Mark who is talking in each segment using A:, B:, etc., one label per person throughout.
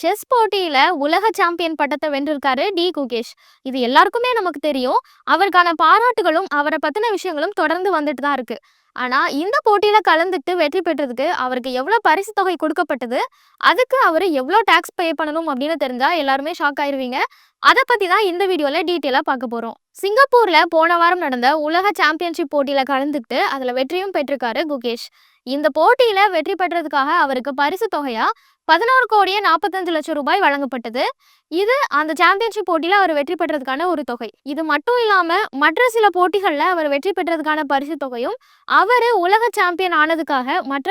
A: Chess போட்டியில உலக champion பட்டத்தை வென்றிருக்காரு டி குகேஷ். இது எல்லாருக்குமே நமக்கு தெரியும். அவருக்கான பாராட்டுகளும் அவரை பத்தின விஷயங்களும் தொடர்ந்து வந்துட்டு தான் இருக்கு. ஆனா இந்த போட்டியில கலந்துட்டு வெற்றி பெற்றதுக்கு அவருக்கு எவ்வளவு பரிசு தொகை கொடுக்கப்பட்டது அதுக்கு அவர் எவ்வளோ டாக்ஸ் பே பண்ணணும் அப்படின்னு தெரிஞ்சா எல்லாருமே ஷாக் ஆயிருவீங்க. அதை பத்தி தான் இந்த வீடியோல டீட்டெயிலா பார்க்க போறோம். சிங்கப்பூர்ல போன வாரம் நடந்த உலக சாம்பியன்ஷிப் போட்டியில கலந்துக்கிட்டு அதுல வெற்றியும் பெற்றிருக்காரு குகேஷ். இந்த போட்டியில வெற்றி பெற்றதுக்காக அவருக்கு பரிசு தொகையா பதினோரு கோடியே நாற்பத்தஞ்சு லட்சம் ரூபாய் வழங்கப்பட்டது. இது அந்த சாம்பியன்ஷிப் போட்டியில் அவர் வெற்றி பெற்றதுக்கான ஒரு தொகை. இது மட்டும் இல்லாமல் மற்ற சில போட்டிகளில் அவர் வெற்றி பெற்றதுக்கான பரிசு தொகையும் அவர் உலக சாம்பியன் ஆனதுக்காக மற்ற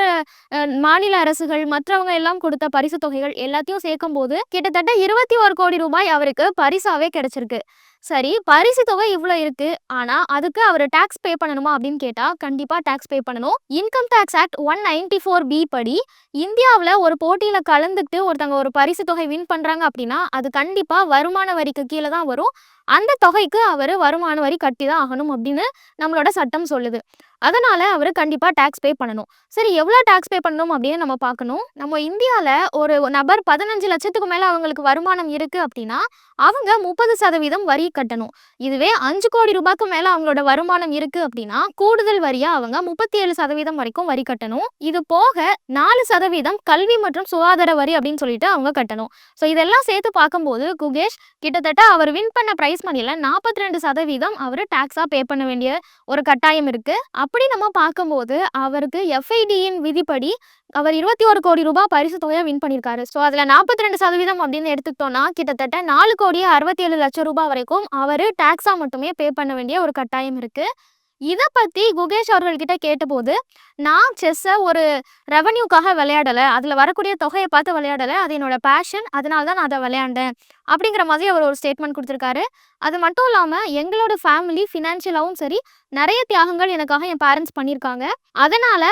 A: மாநில அரசுகள் மற்றவங்க எல்லாம் கொடுத்த பரிசு தொகைகள் எல்லாத்தையும் சேர்க்கும் போது கிட்டத்தட்ட இருபத்தி ஒரு கோடி ரூபாய் அவருக்கு பரிசாவே கிடைச்சிருக்கு. சரி பரிசு தொகை இவ்வளோ இருக்கு. ஆனா அதுக்கு அவர் டாக்ஸ் பே பண்ணணுமா அப்படின்னு கேட்டா கண்டிப்பா டாக்ஸ் பே பண்ணணும். Income tax act one ninety four B படி இந்தியாவில் ஒரு போட்டியில கலந்துக்கிட்டு ஒருத்தவங்க ஒரு பரிசு தொகை வின் பண்றாங்க அப்படின்னா அது கண்டிப்பா வருமான வரிக்கு கீழே தான் வரும். அந்த தொகைக்கு அவர் வருமான வரி கட்டி தான் ஆகணும் அப்படின்னு நம்மளோட சட்டம் சொல்லுது. அதனால் அவர் கண்டிப்பாக டேக்ஸ் பே பண்ணணும். சரி எவ்வளோ டேக்ஸ் பே பண்ணணும் அப்படின்னு நம்ம பார்க்கணும். நம்ம இந்தியாவில் ஒரு நபர் பதினஞ்சு லட்சத்துக்கு மேலே அவங்களுக்கு வருமானம் இருக்குது அப்படின்னா அவங்க முப்பது சதவீதம் வரி கட்டணும். இதுவே அஞ்சு கோடி ரூபாய்க்கு மேலே அவங்களோட வருமானம் இருக்குது அப்படின்னா கூடுதல் வரியாக அவங்க முப்பத்தி ஏழு சதவீதம் வரைக்கும் வரி கட்டணும். இது போக நாலு சதவீதம் கல்வி மற்றும் சுகாதார வரி அப்படின்னு சொல்லிட்டு அவங்க கட்டணும். ஸோ இதெல்லாம் சேர்த்து பார்க்கும்போது குகேஷ் கிட்டத்தட்ட அவர் வின் பண்ண பிரைஸ் மணியில் நாற்பத்தி ரெண்டு சதவீதம் அவர் டேக்ஸாக பே பண்ண வேண்டிய ஒரு கட்டாயம் இருக்குது அப்படி நம்ம பார்க்கும்போது அவருக்கு எஃப்ஐடியின் விதிப்படி அவர் இருபத்தி ஒரு கோடி ரூபாய் பரிசு தொகையை வின் பண்ணியிருக்காரு. ஸோ அதில் நாற்பத்தி ரெண்டு சதவீதம் அப்படின்னு எடுத்துக்கிட்டோம்னா கிட்டத்தட்ட நாலு கோடியே அறுபத்தி ஏழு லட்சம் ரூபாய் வரைக்கும் அவர் டேக்ஸாக மட்டுமே பே பண்ண வேண்டிய ஒரு கட்டாயம் இருக்குது இதை பற்றி குகேஷ் அவர்கள்கிட்ட கேட்டபோது நான் செஸ்ஸை ஒரு ரெவன்யூக்காக விளையாடலை. அதில் வரக்கூடிய தொகையை பார்த்து விளையாடலை. அது என்னோட பேஷன் அதனால தான் நான் அதை விளையாண்டேன். அப்படிங்கிற மாதிரி அவர் ஒரு ஸ்டேட்மெண்ட் கொடுத்துருக்காரு. அது மட்டும் இல்லாமல் எங்களோட ஃபேமிலி ஃபினான்ஷியலாகவும் சரி நிறைய தியாகங்கள் எனக்காக என் பேரண்ட்ஸ் பண்ணியிருக்காங்க. அதனால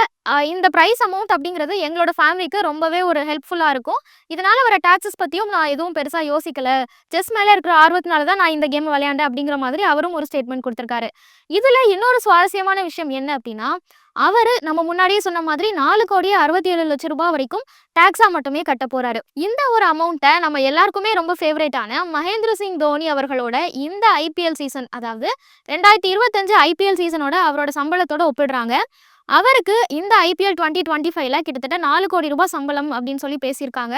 A: இந்த ப்ரைஸ் அமௌண்ட் அப்படிங்கிறது எங்களோட ஃபேமிலிக்கு ரொம்பவே ஒரு ஹெல்ப்ஃபுல்லாக இருக்கும். இதனால வர டாக்ஸஸ் பற்றியும் நான் எதுவும் பெருசாக யோசிக்கலை. செஸ் மேலே இருக்கிற ஆர்வத்தினால தான் நான் இந்த கேம் விளையாண்டேன் அப்படிங்கிற மாதிரி அவரும் ஒரு ஸ்டேட்மெண்ட் கொடுத்துருக்காரு. இதில் இன்னொரு சுவாரஸ்யமான விஷயம் என்ன அப்படின்னா அவர் நம்ம முன்னாடியே சொன்ன மாதிரி நாலு கோடியே அறுபத்தி ஏழு லட்சம் ரூபாய் வரைக்கும் டாக்ஸா மட்டுமே கட்ட போறாரு. இந்த ஒரு அமௌண்ட்டை நம்ம எல்லாருக்குமே ரொம்ப ஃபேவரேட்டான மகேந்திர சிங் தோனி அவர்களோட இந்த ஐபிஎல் சீசன் அதாவது ரெண்டாயிரத்தி இருபத்தஞ்சு ஐபிஎல் சீசனோட அவரோட சம்பளத்தோட ஒப்பிடுறாங்க. அவருக்கு இந்த ஐபிஎல் டுவெண்ட்டி டுவெண்ட்டி ஃபைவ்ல கிட்டத்தட்ட நாலு கோடி ரூபாய் சம்பளம் அப்படின்னு சொல்லி பேசியிருக்காங்க.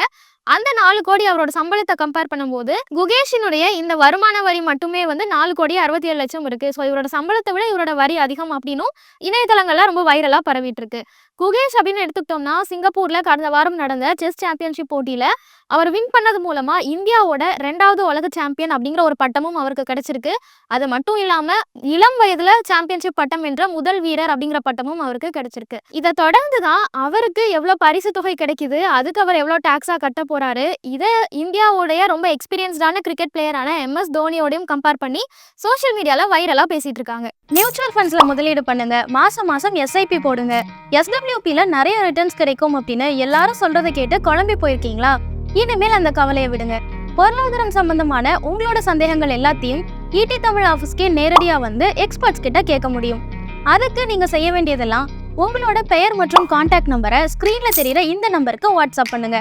A: அந்த நாலு கோடி அவரோட சம்பளத்தை கம்பேர் பண்ணும்போது குகேஷினுடைய இந்த வருமான வரி மட்டுமே வந்து நாலு கோடி அறுபத்தி ஏழு லட்சம் இருக்கு. ஸோ இவரோட சம்பளத்தை விட இவரோட வரி அதிகம் அப்படின்னும் இணையதளங்கள்ல ரொம்ப வைரலா பரவிட்டு இருக்கு. குகேஷ் அப்படின்னு எடுத்துக்கிட்டோம்னா சிங்கப்பூர்ல கடந்த வாரம் நடந்த செஸ் சாம்பியன்ஷிப் போட்டியில அவர் வின் பண்ணது மூலமா இந்தியாவோட ரெண்டாவது உலக சாம்பியன் அப்படிங்கிற ஒரு பட்டமும் அவருக்கு கிடைச்சிருக்கு. அது மட்டும் இல்லாம இளம் வயதுல சாம்பியன்ஷிப் பட்டம் என்ற முதல் வீரர் அப்படிங்கிற பட்டமும் அவருக்கு கிடைச்சிருக்கு. இதை தொடர்ந்து தான் அவருக்கு எவ்வளவு பரிசு தொகை கிடைக்குது அதுக்கு அவர் எவ்வளவு டாக்ஸா கட்ட போறாரு. இதை இந்தியாவுடைய ரொம்ப எக்ஸ்பீரியன்ஸ்டான கிரிக்கெட் பிளேயரான எம்எஸ் தோனியோடையும் கம்பேர் பண்ணி சோஷியல் மீடியால வைரலா பேசிட்டு இருக்காங்க.
B: மியூச்சுவல் ஃபண்ட்ஸ்ல முதலீடு பண்ணுங்க. மாசம் மாசம் எஸ்ஐபி போடுங்க. எஸ்டபிள்யூபில நிறைய ரிட்டர்ன்ஸ் கிடைக்கும் அப்படின்னு எல்லாரும் சொல்றதை கேட்டு குழம்பி போயிருக்கீங்களா? இனிமேல் அந்த கவலையை விடுங்க. பொருளாதாரம் சம்பந்தமான உங்களோட சந்தேகங்கள் எல்லாத்தையும் ஈடி தமிழ் ஆஃபீஸ்க்கே நேரடியாக வந்து எக்ஸ்பர்ட்ஸ் கிட்ட கேட்க முடியும். அதுக்கு நீங்க செய்ய வேண்டியதெல்லாம் உங்களோட பெயர் மற்றும் கான்டாக்ட் நம்பரை ஸ்க்ரீனில் தெரியுற இந்த நம்பருக்கு வாட்ஸ்அப் பண்ணுங்க.